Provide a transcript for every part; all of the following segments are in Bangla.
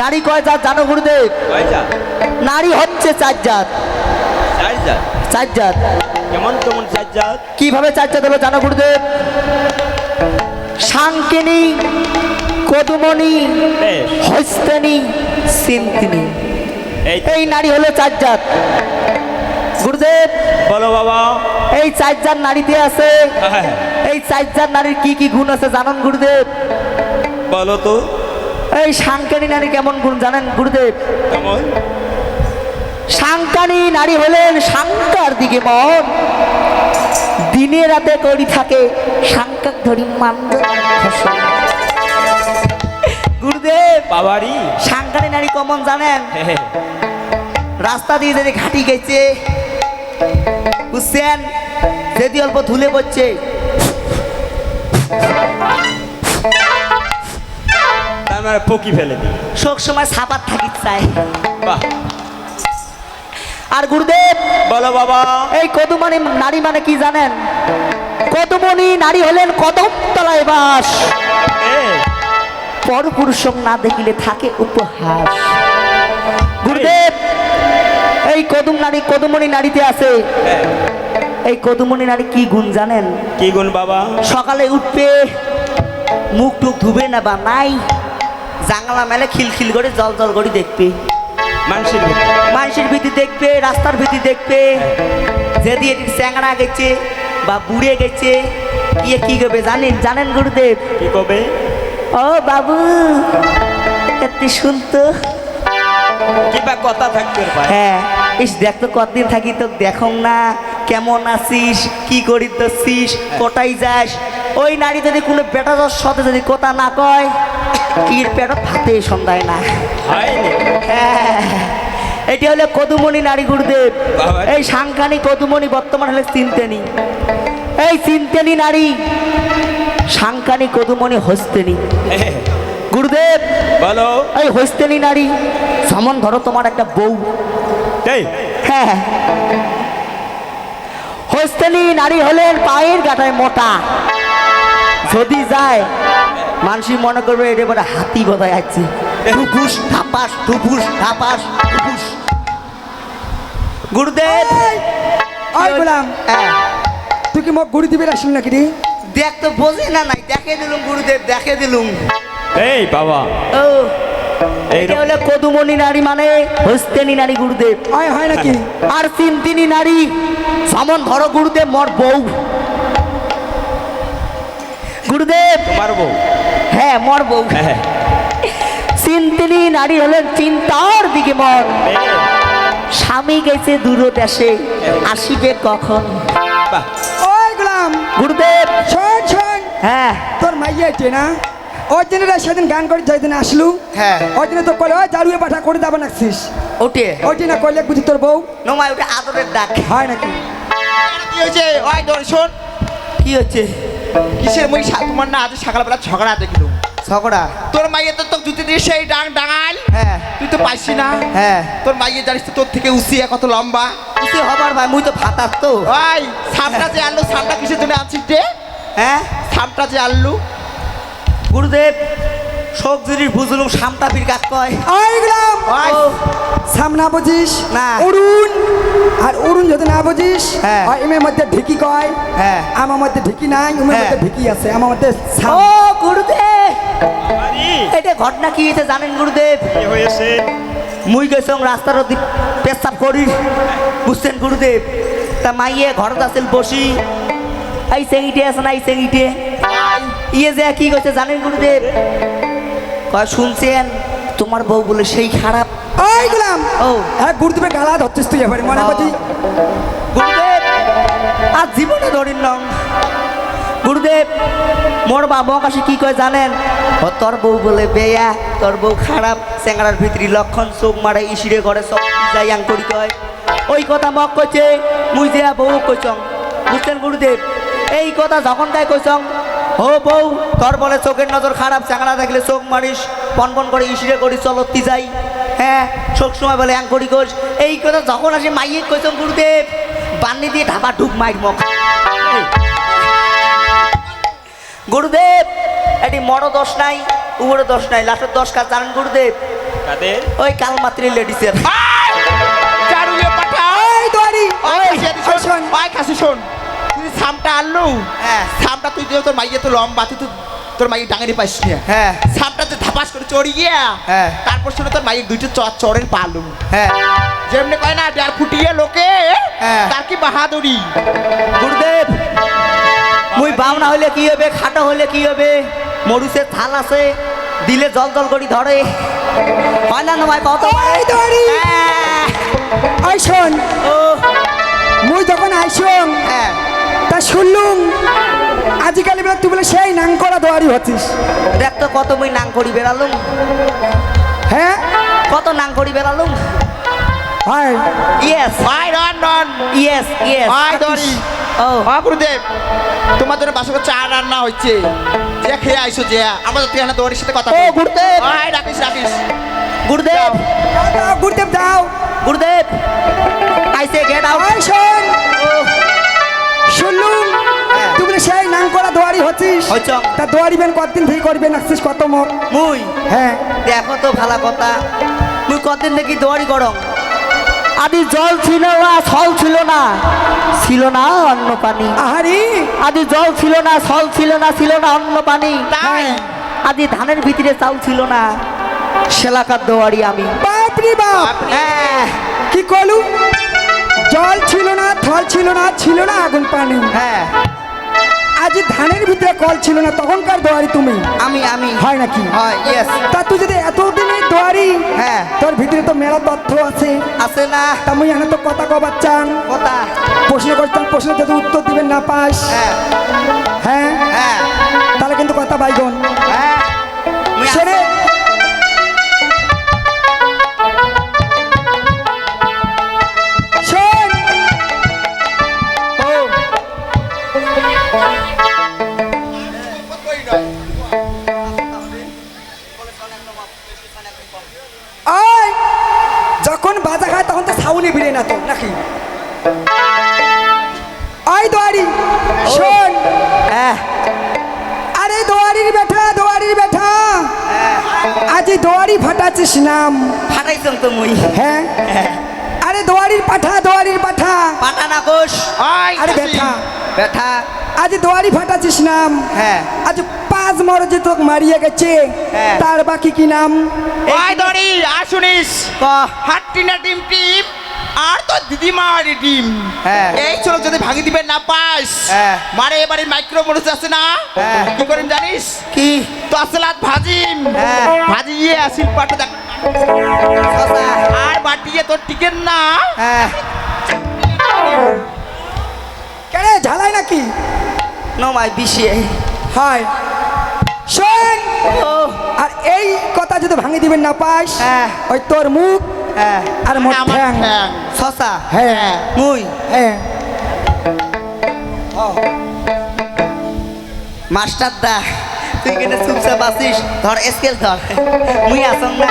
নারী কয় জাত জানো গুরুদেব? নারী হচ্ছে চার জাত। চার জাত? কেমন কেমন চার জাত? কীভাবে চার জাত হলো জানো গুরুদেব? কদুমণি বেশ। হস্তেনি সিন্তিনি। এই এই নারী হলো চার জাত। গুরুদেব? বলো বাবা। এই চার জাত নারীতে আছে। হ্যাঁ, এই চার জাত নারীর কি কি গুণ আছে জানেন গুরুদেব? বলো তো। এই সাংকানী নারী কেমন গুণ জানেন গুরুদেব? কেমন? সাংকানী নারী হলেন সাংকার দিকে মন। দিনে রাতে করি থাকে সাংকাক ধরি মান্দ গুরুদেব বাবারি। সাংকানী নারী কমন জানেন? রাস্তা দিয়ে যদি ঘাটি গেছে বুঝছেন? যদি অল্প ধুলে পড়ছে। মানে পকি ফেলে দি সব সময় সাপাত থাকি চাই বাহ। আর গুরুদেব বলো বাবা। এই কদুমণি নারী মানে কি জানেন? কদুমণি নারী হলেন কদম তলায় বাস পরপুরুষ না দেখিলে থাকে উপহাস। গুরুদেব এই কদুম নারী কদুমণি নারীতে আছে। হ্যাঁ, এই কদুমণি নারী কি গুণ জানেন? কি গুণ বাবা? সকালে উঠবে মুখ টুক ধুবে না বা নাই। জাংলা মেলে খিলখিল করে জল জল করে দেখবে। মানুষের মানুষের ভীতি দেখবে রাস্তার ভীতি দেখবে। যদি এটি চ্যাংড়া গেছে বা বুড়ে গেছে ইয়ে কি করবে জানেন? জানেন গুরুদেব? কি কবে ও বাবু এত শুনতো। কিবা কথা থাকতে হ্যাঁ ইস দেখ তো কতদিন থাকি তো দেখো না। কেমন আছিস? কি করি দছিস কোটাই যাস? ওই নারী যদি কোনো বেটার সাথে যদি কথা না কয় কির পেট ভাতে সন্ধ্যায় না? হ্যাঁ, এটি হলো কদুমণি নারী গুরুদেব। এই সাংখানি কদুমণি বর্তমান হলে চিনতেনি এই চিনতেনি নারী সাংখানি কদুমণি হস্তেনি। হ্যাঁ, গুরুদেব বলো। এই হস্তেনি নারী যেমন ধরো তোমার একটা বউ। হ্যাঁ। হস্তেনি নারী হলেন পায়ের গাটায় মোটা। যদি যায় মানুষ মনে করবে এটা বলে হাতি বোধহয় আছে। টুপুস ঠাপাস টুপুস ঠাপাস টুপুস। গুরুদেব আয় গোলাম হ্যাঁ। তুই কি মোক গুড়ি দিবি আসলি নাকি রে? দেখ তো বোঝে না নাই দেখে দিলুম গুরুদেব দেখে দিলুম। এই বাবা। ও এটা হলো কদুমণি নারী মানে হস্তেনি নারী গুরুদেব। আয় হয় নাকি? আর চিন্তিনি নারী সমন ধরো গুরুদেব মোর বউ। গুরুদেব। তোমার বউ। হ্যাঁ মোর বউ। হ্যাঁ চিন্তিনি নারী হলেন চিন্তার দিকে মন। স্বামী গেছে দূর দেশে আসিবে কখন? ওই গোলাম। গুরুদেব। শোন শোন। হ্যাঁ। তোর মাইয়া এটে না? ওই দিনে সেদিন গান করে যাই দিন আসলু? হ্যাঁ। ওই দিনে তো কলে ওই জারুয়ে পাঠা করে দেবা নাকছিস। ওটে। ওই দিনে কইলে বুঝি তোর বউ? নমায় ওটা আদরের ডাক। হয় নাকি? কি হয়েছে? ওই দর্শন কি হচ্ছে কিসের মই তোমার না আজ সকালবেলা ঝগড়া দেখিল ঝগড়া? তোর মাইয়ে তো তোর জুতি দিয়ে সেই ডাং ডাঙাল। হ্যাঁ। তুই তো পাইছি না। হ্যাঁ। তোর মাইয়ে জানিস তো তোর থেকে উসিয়া কত লম্বা। উসি হবার ভাই মুই তো ফাটাস তো। ভাই সামটা যে আলু সামটা কিসের জন্য আছিস রে? হ্যাঁ? সামটা যে আনলু। গুরুদেব শোক জিনিস বুঝলুম সামটা ফির কয়। ওই গোলাম। ও, সামনা বুঝিস? না। অরুণ। আর অরুণ যদি না বুঝিস হ্যাঁ। ওই এমের মধ্যে ঢিকি কয়। হ্যাঁ। আমার মধ্যে ঢিকি নাই উমের হ্যাঁ। মধ্যে ঢিকি আছে আমার মধ্যে ও সাম গুরুদেব! এটা ঘটনা কি হয়েছে জানেন গুরুদেব? হয়েছে? মুই গেছিলাম রাস্তার পেশাব করি। বুঝছেন গুরুদেব? তা মাইয়ে ঘরত আছিল বসি। এই সেঙ্গিটে আছে না এই সেঙ্গিটে ইয়ে যে কি করছে জানেন গুরুদেব? কয় শুনছেন? তোমার বউ বলে সেই খারাপ। ওই গোলাম ও। হ্যাঁ গুরুদেবের গালা ধরছিস তুই এবারে মনে করছি গুরুদেব আর জীবনে ধরিন নং গুরুদেব মোর বাবা কাছে কি কয় জানেন? ও তোর বউ বলে বেয়া তোর বউ খারাপ চেঙ্গারার ভিতরি লক্ষণ চোখ মারে ইসিরে করে সব যাই আং করি কয় ওই কথা মক কইছে মুই যে বউ কইছং। বুঝছেন গুরুদেব? এই কথা যখন তাই কইছং ও বউ তোর বলে চোখের নজর খারাপ চাঙড়া দেখলে চোখ মারিস পন পন করে ইসিরে করি চলতি যাই। হ্যাঁ সব সময় বলে আং করি কোষ। এই কথা যখন আসে মাইয়ে কইছং গুরুদেব বান্নি দিয়ে ঢাবা ঢুক মাইর মক গুরুদেব এটি মরো দোষ নাই উবরও দোষ নাই লাস্টের দশ কাজ জানেন গুরুদেব? কাদের? ওই কালমাত্রি লেডিসের। চারুলে পাঠা এই ওই ওই শোন শোন। ওই কাছে শোন। তুই সামটা আনলু? হ্যাঁ। সামটা তুই তোর মাইয়ে তো লম্বা তুই তোর মাইয়ে ডাঙারি পাইস না। হ্যাঁ। সামটা যে ধাপাস করে চড়ি গিয়া হ্যাঁ। তারপর শুনে তোর মাইয়ে দুইটা চর চরের পালু। হ্যাঁ। যেমনি কয় না ডার ফুটিয়ে লোকে হ্যাঁ। তার কি বাহাদুরি? গুরুদেব মুই বামনা হইলে কি হবে খাটো হইলে কি হবে? মরুষের থাল আছে দিলে জল জল করি ধরে। হয় না নয় কত এই দোয়ারি হ্যাঁ। ওই শোন। ও। মুই যখন আইসং হ্যাঁ। তা শুনলুম আজিকালি বেলা তুই বলে সেই নাং করা দোয়ারি হচ্ছিস দেখ তো কত মুই নাং করি বেড়ালুম। হ্যাঁ? কত নাং করি বেড়ালুম। হয় ইয়েস ভাই রন রন। ইয়েস ইয়েস ভাই দড়ি। ও। হ্যাঁ গুরুদেব তোমার জন্য বাসা চা রান্না হচ্ছে যে খেয়ে আইসো যে। আমরা তো তুই না সাথে কথা ও গুরুদেব। ভাই রাখিস রাখিস। গুরুদেব। গুরুদেব যাও। গুরুদেব। দোয়ারি তা দোয়ারি বেন কতদিন থেকে করবেন? আসছিস কত মর মুই? হ্যাঁ। দেখো তো ভালো কথা। মুই কতদিন দেখি দোয়ারি গরম আদি জল ছিল না ছল ছিল না। ছিল না অন্য পানি। আহারি। আদি জল ছিল না ছল ছিল না ছিল না অন্য পানি। আদি ধানের ভিতরে চাউল ছিল না। সেলাকার দোয়ারি আমি। বাপরি বাপ! হ্যাঁ। কি কলু? জল ছিল না থল ছিল না ছিল না আগুন পানি। হ্যাঁ। আজ ধানের ভিতরে কল ছিল না তখনকার দোয়ারি তুমি? আমি আমি। হয় নাকি? হয় ইয়েস তা তুই যদি এতদিনে দোয়ারি হ্যাঁ। তোর ভিতরে তো মেলা তথ্য আছে। আছে না। তা মুই এনে তো কথা কবার চান কথা? প্রশ্ন করতাম প্রশ্ন যদি উত্তর দিবেন না পাস। হ্যাঁ। হ্যাঁ? হ্যাঁ। তাহলে কিন্তু কথা বাইগন। হ্যাঁ। শোন ফাটাচ্ছিস নাম? ফাটাইছন তো মুই। হ্যাঁ? আরে দোয়ারির পাঠা দোয়ারির পাঠা। পাঠা না কোষ? আরে ব্যথা। বেঠা আজ দোয়ারি ফাটাচ্ছিস নাম? হ্যাঁ। আজ পাঁচ মর যে তোকে মারিয়ে গেছে। হ্যাঁ। তার বাকি কি নাম? ওই দড়ি আসুনিস। শুনিস ক হাট্টিনা টিম টিম আর তো দিদিমারি টিম হ্যাঁ। এই ছিল যদি ভাঙি দিবে না পাস। হ্যাঁ। মারে এবারে মাইক্রো মরুচ আছে না? হ্যাঁ। কি করেন জানিস? কি? তো আসলাত ভাজিম। হ্যাঁ। ভাজিয়ে আসিল পাটা দেখ। আর বাটিয়ে তোর টিকেন না। হ্যাঁ। কেন ঝালাই নাকি? নমাই বিশে হয়। শোন! আর এই কথা যদি ভাঙি দিবেন না পাস হ্যাঁ। ওই তোর মুখ হ্যাঁ। আর মোট আমার ঠ্যাং। শশা। হ্যাঁ। মুই। হ্যাঁ। মাস্টার দা তুই কেন চুপচাপ আছিস? ধর স্কেল ধর। মুই আসং না।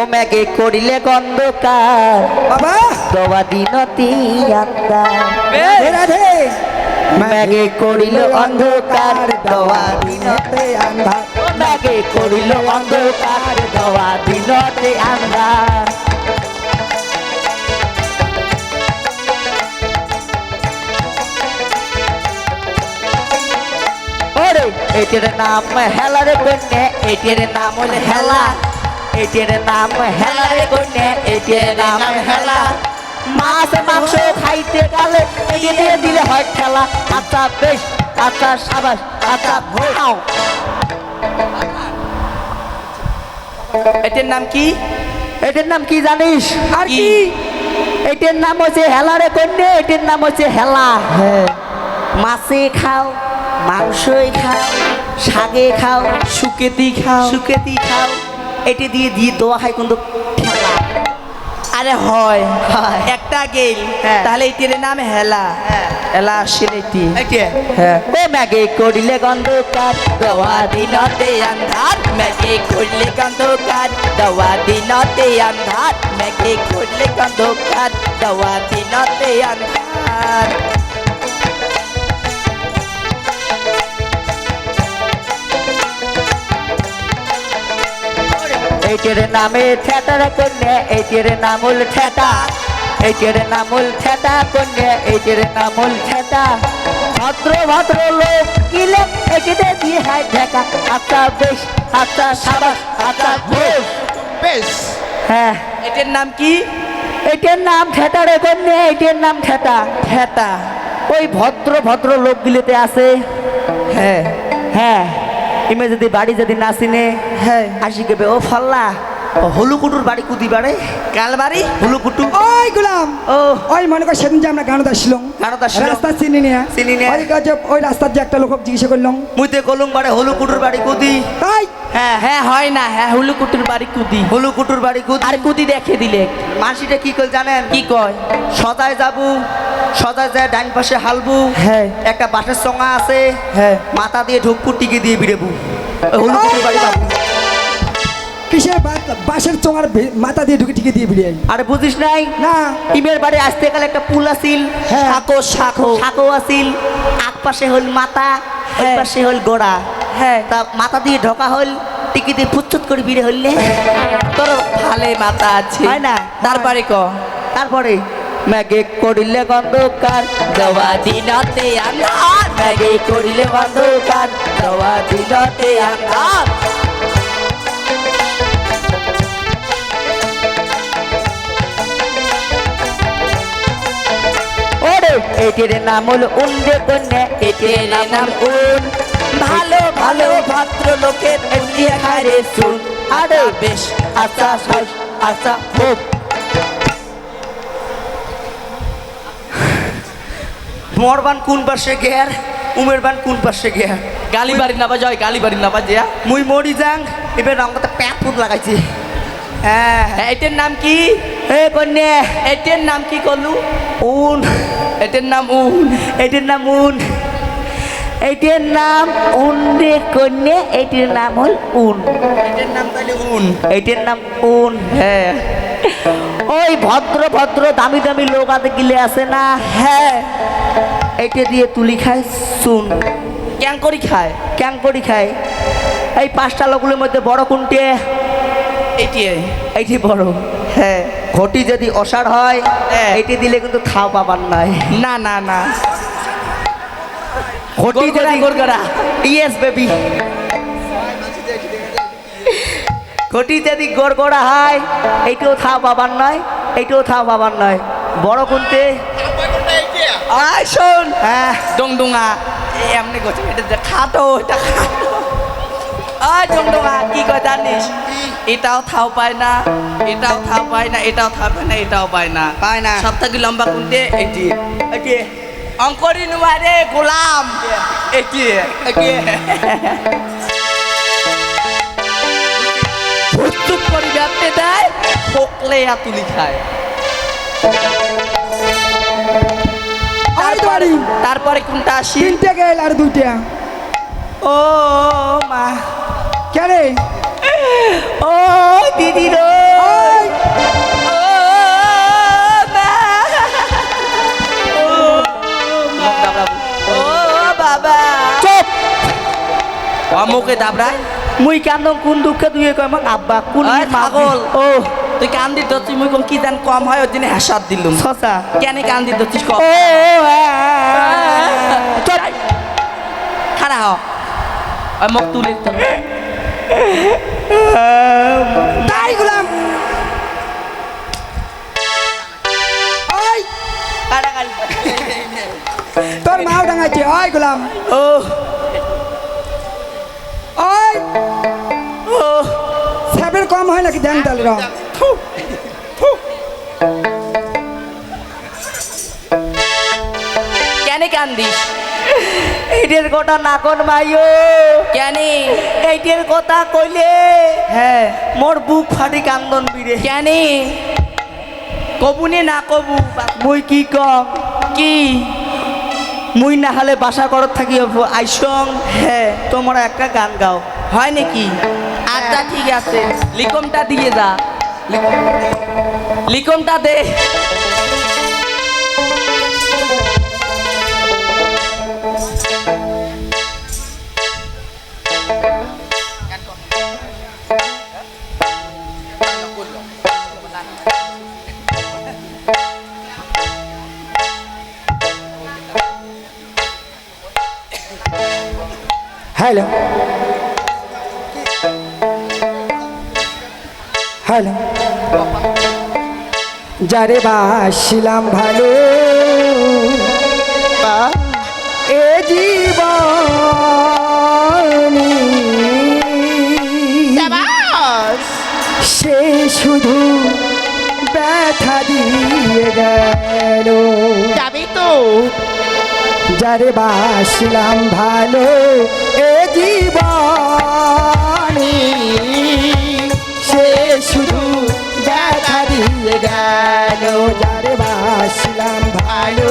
ও ম্যাগে করিলে গন্ধকার। বাবা। দবা দিনতি রাধে রাধে ম্যাগে করিল অন্ধকার দবা দিনতে আন্ধার ম্যাগে করিল অন্ধকার দবা দিনতে আন্দার ওরে, এটির নাম হেলা রে কন্যা, এটির নাম হলে এটির নাম হেলা রে কন্যা, এটির নাম হেলা। মাছ মাংস খাইতে গেলে দিয়ে দিলে হয় খেলা। আচ্ছা বেশ আচ্ছা সাবাস আচ্ছা ভোটাও। এটির নাম কি? এটির নাম কি জানিস? আর কি? এটির নাম হচ্ছে হেলা রে কন্যা এটির নাম হচ্ছে হেলা। হ্যাঁ। মাছে খাও মাংসই খাও শাকে খাও সুকেতি খাও। সুকেতি খাও। এটি দিয়ে দিয়ে দোয়া খাই কিন্তু আরে হয়। একটা গেল হ্যাঁ। তাহলে এটির নাম হেলা। হ্যাঁ। হেলা আসলে এটি হ্যাঁ। ও ম্যাগে করিলে গন্ধকার দোয়া দিনতে আন্ধার। ম্যাগে করলে গন্ধকার দওয়া দিনতে আন্ধার। ম্যাগে করলে গন্ধকার দওয়া দিনতে আন্ধার। এইটের নামে ঠেটার কন্যা এইটের নামুল ঠেটা এইটের নামুল ঠেটা কন্যা এইটের নামুল ঠেটা ভদ্র ভদ্র লোক কিলে এটিতে দিয়ে হাই ঠেকা। আচ্ছা বেশ আচ্ছা সাবাস আচ্ছা বেশ। বেশ। হ্যাঁ। এটার নাম কি? এটার নাম ঠেটা রে কন্যা এটার নাম ঠেটা ঠেটা ওই ভদ্র ভদ্র লোকগুলিতে আছে। হ্যাঁ। হ্যাঁ। ইমে যদি বাড়ি যদি না চিনে হ্যাঁ। আসি কেবে ও ফাল্লা। হলুকুটুর বাড়ি কুদি বাড়ে? কালবাড়ি? হলুকুটু। ওই গুলাম। ও। ওই মনে কর সেদিন যে আমরা গানত আসলাম গানত আসলাম। রাস্তা চিনি নিয়ে। চিনি নিয়ে। ওই কাজে ওই রাস্তার যে একটা লোক জিজ্ঞাসা করলাম। মুইতে কলুম বাড়ে হলুকুটুর বাড়ি কুদি তাই? হ্যাঁ। হ্যাঁ হয় না হ্যাঁ হুলুকুটুর বাড়ি কুদি হলুকুটুর বাড়ি কুদি আর কুদি দেখে দিলে মাসিটা কি কল জানেন? কি কয়? সদায় যাবু সদায় যায় ডাইন পাশে হালবু। হ্যাঁ। একটা বাঁশের সঙ্গা আছে। হ্যাঁ। মাথা দিয়ে ঢুকপুর টিকে দিয়ে বিড়েবু। হলুকুটুর বাড়ি যাবু কিসের বা- বাঁশের চোঙার মাথা দিয়ে ঢুকে টিকে দিয়ে বেরিয়ে আরে বুঝিস নাই? না। ইমের বাড়ি আসতে গেলে একটা পুল আসিল হ্যাঁ। শাকো শাকো শাকো আসিল এক পাশে হল মাথা এক হ্যাঁ। পাশে হল গোড়া। হ্যাঁ। তা মাথা দিয়ে ঢোকা হল টিকি দিয়ে ফুচ্ছুত করে বিড়ে হইলে তোর ভালে মাথা আছে। হয় না? তারপরে ক? তারপরে? ম্যাগে করিলে গন্ধকার দেওয়া দিনতে আন্ধার। ম্যাগে করিলে গন্ধকার দেওয়া দিনতে আন্ধার। এটির নাম হল উন্ডে কন্যা এটির নাম উন। ভালো ভালো ভদ্র লোকের হারে শুন আরে বেশ আচ্ছা শাস আচ্ছা হোক মোরবান কোন পাশে গের উমের বান কোন পাশে গের গালি বাড়ি না বাজায় গালি বাড়ি না বাজিয়া। মুই মরি যাং এবার রঙটা প্যাট ফুট লাগাইছি। হ্যাঁ। এটার নাম কি? হে কন্যা এটার নাম কি করলু উন। এটার নাম উন। এটির নাম উন। এটির নাম উন রে কন্যা এটির নাম হল উন। এটার নাম তাহলে উন। এটির নাম উন। হ্যাঁ। ওই ভদ্র ভদ্র দামি দামি লোক আতে গিলে আছে না? হ্যাঁ। এটা দিয়ে তুলি খায় শুন ক্যাং করি খায়? ক্যাং করি খায়। এই পাঁচটা লোকগুলোর মধ্যে বড় কোনটে? এটি। এইটি বড়। হ্যাঁ। ঘটি যদি অসার হয় হ্যাঁ। এটি দিলে কিন্তু থাও পাবার নাই। না না না। ঘটি যদি। ইয়েস বেবি ঘটি যদি গোড়গোড়া হয় এইটাও থাও পাবার নয় এইটাও থাও পাবার নয় বড় কোনতে আয় শোন। হ্যাঁ। ডংডুঙা এমনি গেছে এটা খাটো এটা খাটো। আয় ডংডুঙা কি কয় জানিস? এটাও থাও পায় না এটাও থাও পায় না এটাও থাও পায় না এটাও পায় না। পায় না। সব থেকে লম্বা কোনটে এটি এটি অঙ্করি নুমারে গোলাম। এটি এটি হুচুক করে ব্যাপতে দেয় ফোকলে তুলি খায়। আর বাড়ি তারপরে কোনটা আসি? তিনটে গেল আর দুইটা। ও মা। কেন ও দিদি অমুকে দাবরায় মুই কান্দম কোন দুঃখে তুই কয় আমাক আব্বা কোন পাগল। ও তুই কান দিত তুই মুই কম কি জান কম হয় ওই দিনে হাসাত দিলুম সসা কেন কান দিত তুই কম ও হ্যাঁ। খারা হ মুখ তুলে তাই গুলাম। তোর মাও ডাঙাইছে, ওই গুলাম। ও ওই। ও স্যাপের কম হয় নাকি দেন তাহলে র কেন কান্দিস এইটের কথা নাকন মাইও কেন? এইটের কথা কইলে হ্যাঁ। মোর বুক ফাটি কান্দন বিরে কেন? কবুনে না কবু মুই কি কম? কি? মুই না হলে বাসা করত থাকি আইসং। হ্যাঁ। তোমরা একটা গান গাও। হয় নাকি? আচ্ছা ঠিক আছে। লিকমটা দিয়ে যা। লিকমটা দে। যারে বাসিলাম ভালো। এ জীবনী। সে শুধু ব্যথা দিয়ে গেল। যাবি তো। যারে বাসলাম ভালো এ জীবনী। সে শুধু দিয়ে গেল যারে বাসলাম ভালো।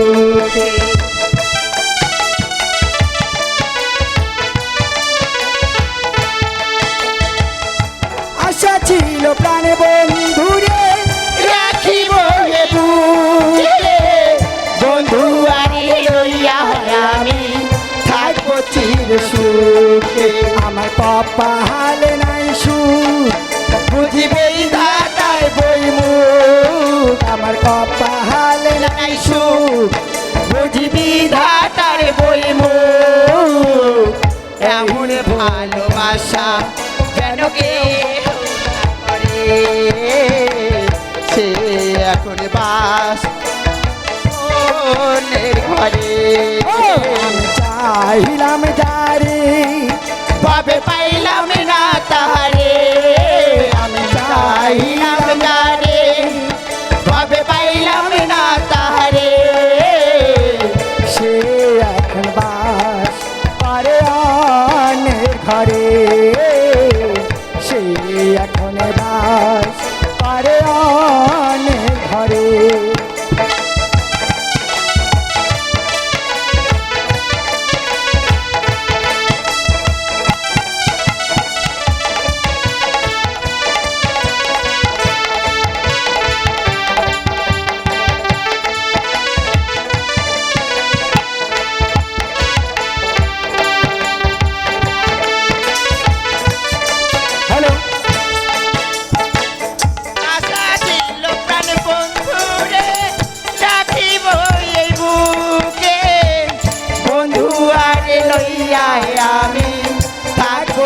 আশা ছিল প্রাণে বন্ধুরে রাখিব এ বুকে বন্ধু আর লইয়া আমি। থাকব চির সুখে। আমার পাপা হালে নাই সুখ। বুঝিবে দাতায় বই মুখ। আমার পাপা যেন কেউ করে সে এখন বাস ঘরে। চাইলাম যারে। বাবে পাইলাম না তাহারে। আমি চাইলাম যারে।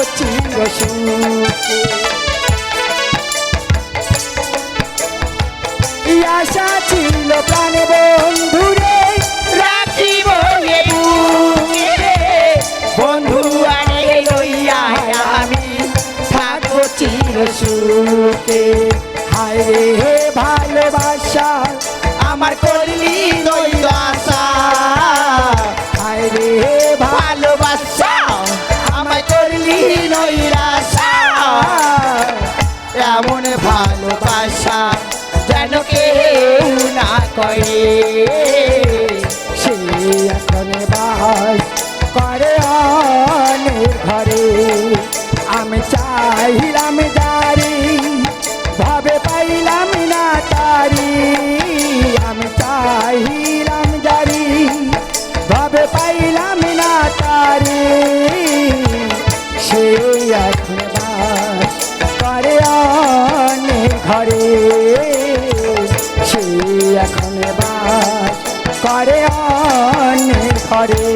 থাকব চির সুখে এই আশা ছিল প্রাণে বন্ধুরে। রাখিব বন্ধু আর লইয়া আমি। থাকব চির হায় রে ভালোবাসা, আমার করলি দৈব সে অনেক ঘরে।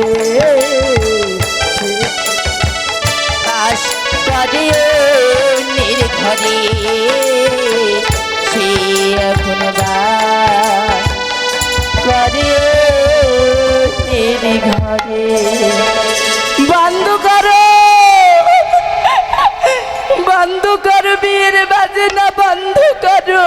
বাস করে নির্ঘরে সে এখন করে নির্ঘরে বন্ধ করো। বন্ধ করো, বিয়ের বাজনা বন্ধ করো।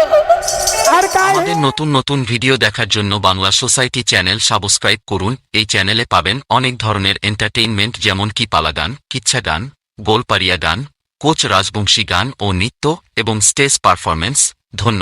আমাদের নতুন নতুন ভিডিও দেখার জন্য বাংলা সোসাইটি চ্যানেল সাবস্ক্রাইব করুন। এই চ্যানেলে পাবেন অনেক ধরনের এন্টারটেইনমেন্ট যেমন কি পালা গান কিচ্ছা গান গোলপারিয়া গান কোচ রাজবংশী গান ও নৃত্য এবং স্টেজ পারফরমেন্স ধন্যবাদ।